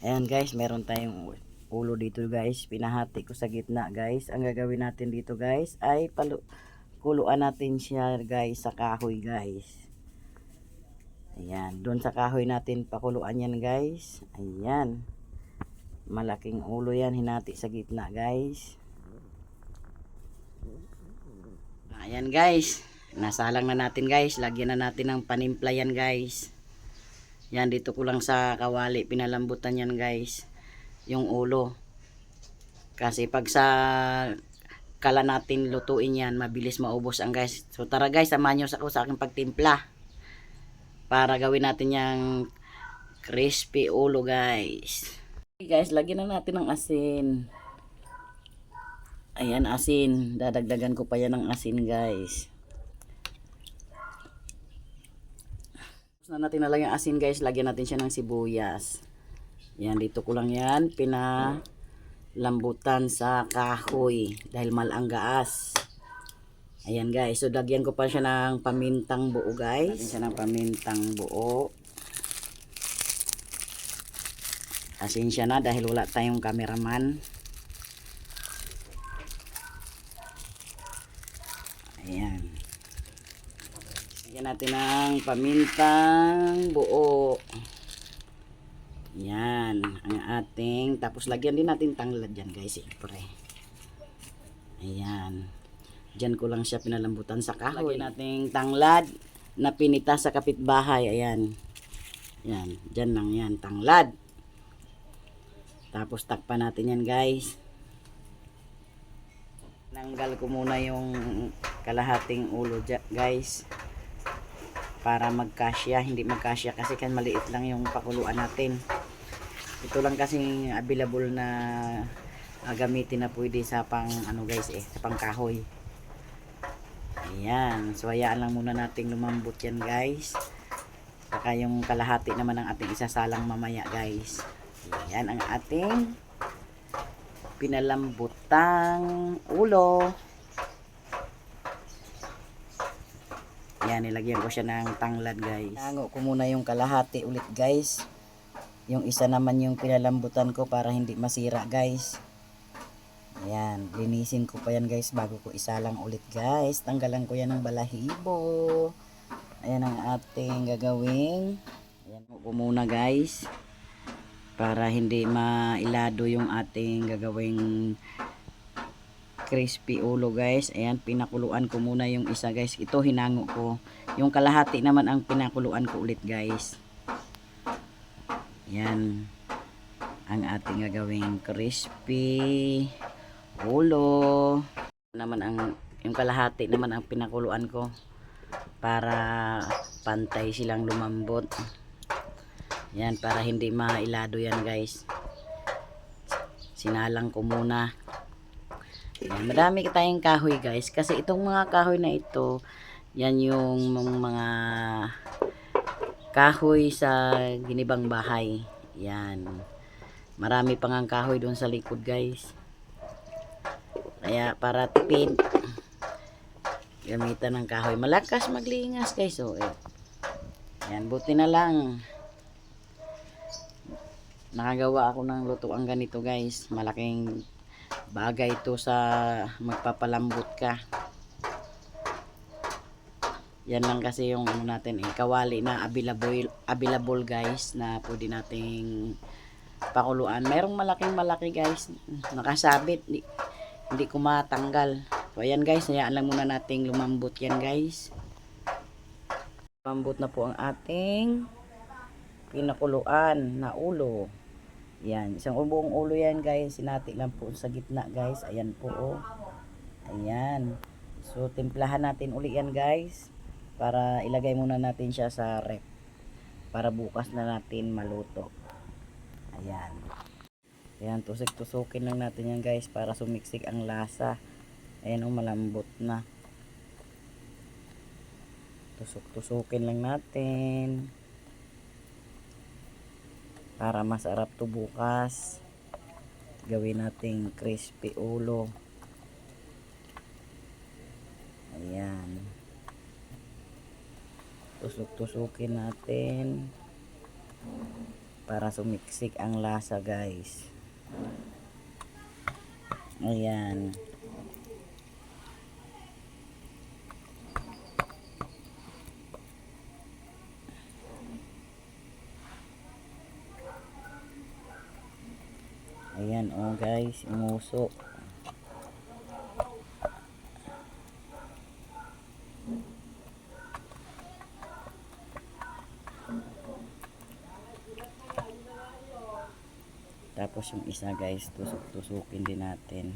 Ayan guys, meron tayong ulo dito guys. Pinahati ko sa gitna guys. Ang gagawin natin dito guys ay palu kuluan natin siya guys sa kahoy guys. Ayan, doon sa kahoy natin pakuluan yan guys. Ayan. Malaking ulo yan, hinati sa gitna guys. Ayan guys. Nasalang na natin guys. Lagyan na natin ng panimpla yan guys. Yan dito ko lang sa kawali pinalambutan yan guys. Yung ulo. Kasi pag sa kala natin lutuin yan, mabilis maubos ang guys. So tara guys, samahan nyo sa, sa aking pagtimpla. Para gawin natin yung crispy ulo guys. Okay guys, lagyan na natin ng asin. Ayan, asin. Dadagdagan ko pa yan ng asin, guys. Tapos na natin na lang yung asin, guys. Lagyan natin siya ng sibuyas. Yan, dito ko lang yan. Pinalambutan sa kahoy. Dahil malanggaas. Ayan, guys. So, lagyan ko pa siya ng pamintang buo, guys. Lagyan siya ng pamintang buo. Asin siya na dahil wala tayong cameraman. Ayan. Lagyan natin ng pamintang buo. Yan. Ang ating. Tapos lagyan din natin tanglad dyan guys. Siyempre. Ayan. Diyan ko lang siya pinalambutan sa kahoy. Lagyan natin tanglad na pinita sa kapitbahay. Ayan. Yan. Diyan lang yan. Tanglad. Tapos takpan natin yan guys. Nanggal ko muna yung kalahating ulo guys. Para magkasya. Hindi magkasya kasi kan maliit lang yung pakuluan natin. Ito lang kasing available na ah, gamitin na pwede sa pang ano guys eh. Sa pang kahoy. Ayan. So hayaan lang muna nating lumambot yan guys. Saka yung kalahati naman ang ating isasalang mamaya guys. Ayan ang ating pinalambutang ulo. Ayan, nilagyan ko siya ng tanglad guys. Tango ko muna yung kalahati ulit guys. Yung isa naman yung pinalambutan ko para hindi masira guys. Ayan, linisin ko pa yan guys bago ko isalang ulit guys. Tanggalan ko yan ng balahibo. Ayan ang ating gagawing. Ayan ko muna guys para hindi mailado yung ating gagawing crispy ulo guys. Ayan, pinakuluan ko muna yung isa guys. Ito hinango ko. Yung kalahati naman ang pinakuluan ko ulit guys. Ayan. Ang ating gagawing crispy ulo. Naman ang yung kalahati naman ang pinakuluan ko para pantay silang lumambot. Yan, para hindi mailado yan guys. Sinalang ko muna. Yan, madami tayong kahoy guys. Kasi itong mga kahoy na ito, yan yung mga kahoy sa ginibang bahay. Yan. Marami pang ang kahoy doon sa likod guys. Kaya para tipid, gamitan ng kahoy. Malakas maglingas guys. So, eh. Yan, buti na lang nakagawa ako ng lutuang ganito guys malaking bagay ito sa magpapalambot ka. Yan lang kasi yung ano natin eh, kawali na available, available guys na pwede nating pakuluan. Merong malaking malaki guys nakasabit. Hindi, hindi ko matanggal. So ayan guys hayaan lang muna nating lumambot yan guys. Lumambot na po ang ating pinakuluan na ulo yan, isang buong ulo yan guys. Sinati lang po sa gitna guys. Ayan po oh. Ayan. So, timplahan natin uli yan guys. Para ilagay muna natin siya sa rep. Para bukas na natin maluto. Ayan. Ayan, tusik-tusukin lang natin yan guys. Para sumiksik ang lasa. Ayan oh, malambot na. Tusok-tusukin lang natin para masarap to bukas. Gawin nating crispy ulo. Ayan. Tusok-tusukin natin. Para sumiksik ang lasa guys. Ayan ayan oh guys umuso Tapos yung isa guys, tusok-tusukin din natin.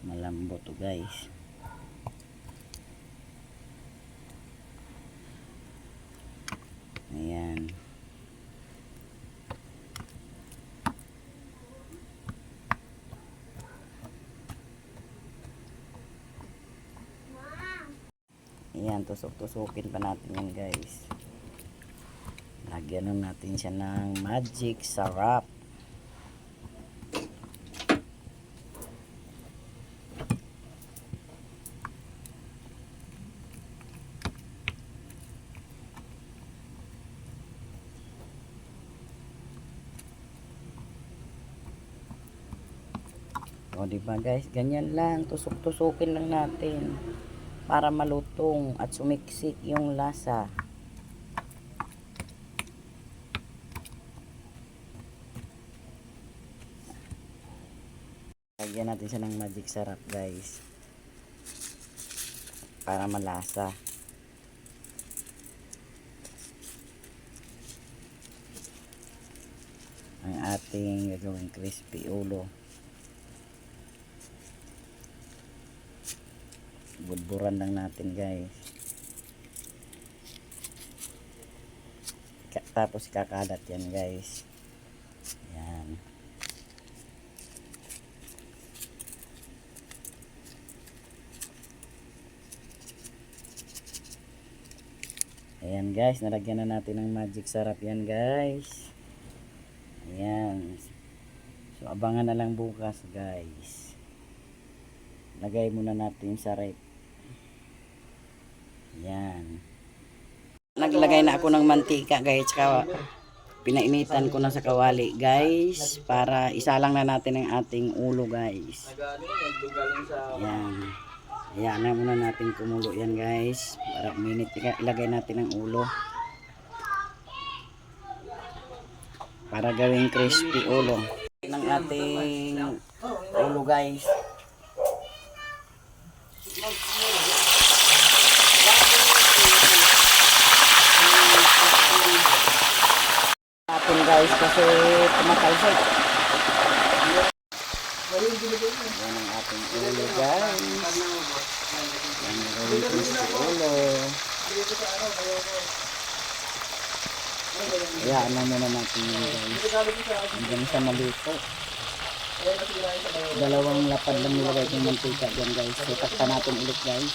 Malambot to guys. Ayan. Ayan, tusok-tusukin pa natin yan guys. Lagyan natin siya ng magic sarap. O, di ba guys? Ganyan lang. Tusok-tusukin lang natin. Para malutong at sumiksik yung lasa. Lagyan natin siya ng magic sarap guys. Para malasa. Ang ating gagawing crispy ulo. Budburan lang natin guys. Tapos kakalat yan guys. Yan. Ayan guys. Nalagyan na natin ng magic sarap yan guys. Ayan. So abangan na lang bukas guys. Lagay muna natin sa rep yan. Naglagay na ako ng mantika guys. Tsaka pinainitan ko na sa kawali guys. Para isalang na natin ang ating ulo guys. Yan. Ayan na muna natin kumulo yan guys. Para minute ilagay natin ang ulo. Para gawing crispy ulo. ng ating ulo guys. natin guys kasi tumatalsik. Yan ang ating ulo guys. Yan ang gawin crispy ulo. Hayaan na muna natin guys. Hanggang sa maluto. Dalawang lapad lang nilagay kong mantika dyan guys. So takpan natin ulit guys.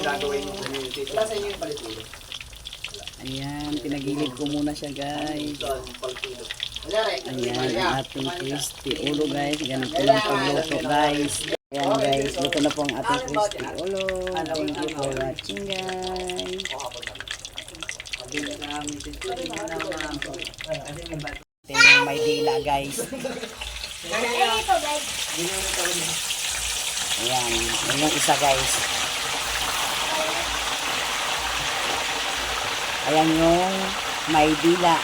Sarap. Yan guys. Ayan, pinagilid ko muna siya guys. Ayan, ang ating crispy ulo guys. Ganito lang pagluto guys. Ayan guys, luto na po ang ating crispy ulo. Thank you for watching guys. Tingnan may dila guys. Ayan, yun yung isa guys. Ayan yung may dila.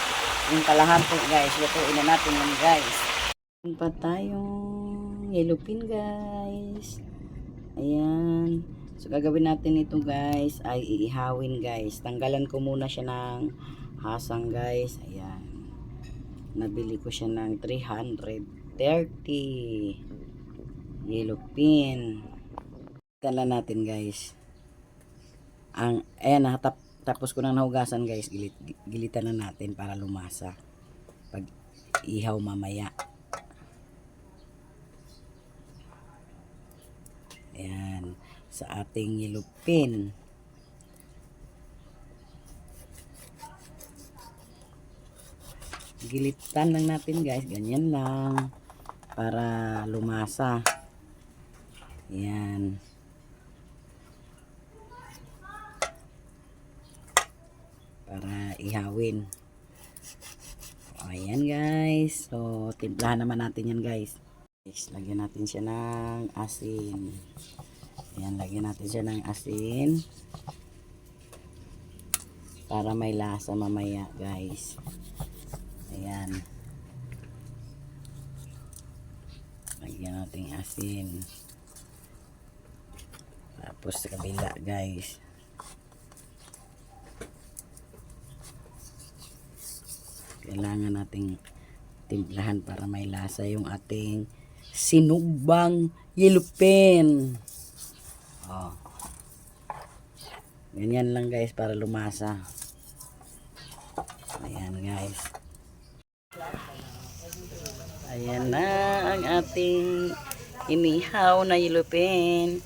Yung kalahati guys. Lutuin na natin yun guys. Meron pa tayong yellow pin guys. Ayan. So gagawin natin ito guys ay iihawin guys. Tanggalan ko muna siya ng hasang guys. Ayan. Nabili ko siya ng 330 yellow pin. Lang natin guys. Ang, ayan na, tap, tapos ko nang nahugasan guys, gilit, gilitan na natin para lumasa. Pag ihaw mamaya. Ayan, sa ating yellow pin. Gilitan lang natin guys, ganyan lang. Para lumasa. Ayan. Ihawin. Ayan guys. So, timplahan naman natin yan guys. Guys, lagyan natin siya ng asin. Ayan, lagyan natin siya ng asin. Para may lasa mamaya guys. Ayan. Lagyan natin asin. Tapos sa kabila guys. Kailangan nating timplahan para may lasa yung ating sinugbang yellow pen. Oh. Ganyan lang guys para lumasa. Ayan guys. Ayan na ang ating inihaw na yellow pen.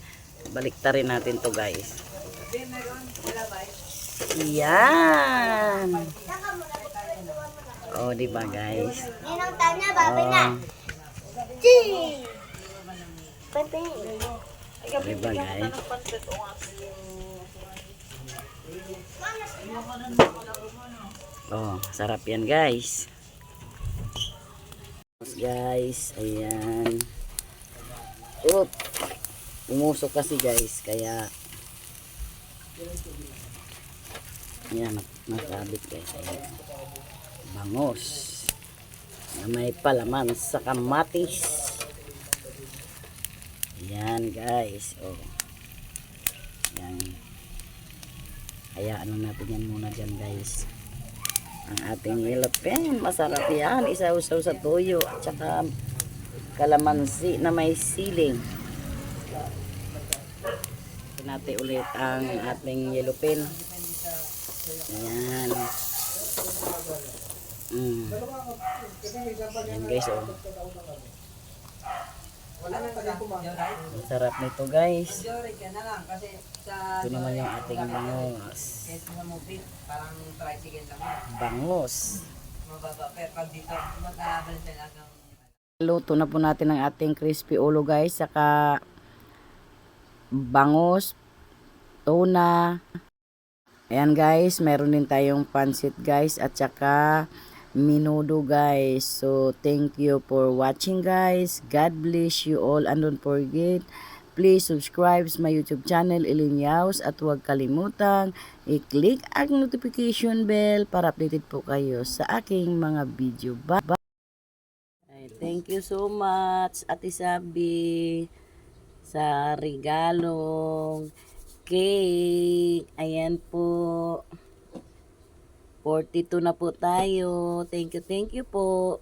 Baliktarin natin to guys. Yan. Oh, di ba guys? Ninong tanya, babi na. Chee! Di ba guys? Oh, sarap yan guys. Guys, ayan. Oop. Umusok kasi guys, kaya Ayan, nak- nakabit guys. Ayan. Bangos. Na may palaman sa kamatis. Ayan guys. Oh. Ayan. Hayaan lang natin yan muna dyan guys. Ang ating pen. Masarap yan. Isa-usaw sa tuyo. At kalamansi na may siling. Natin ulit ang ating yellow pen. Ayan. Mm. Ayan guys oh. Ang sarap nito guys. Ito naman yung ating bangos. yan. Bangos. Luto na po natin ang ating crispy ulo guys. Saka bangos, tuna. Ayan guys, meron din tayong pansit guys. At saka minudo guys. So thank you for watching guys. God bless you all. And don't forget, please subscribe sa my YouTube channel, Ilinyaws. At huwag kalimutang i-click ang notification bell para updated po kayo sa aking mga video. Bye! Ay, thank you so much, Ate Sabi, sa regalong cake. Ayan po. 42 na po tayo. Thank you, thank you po.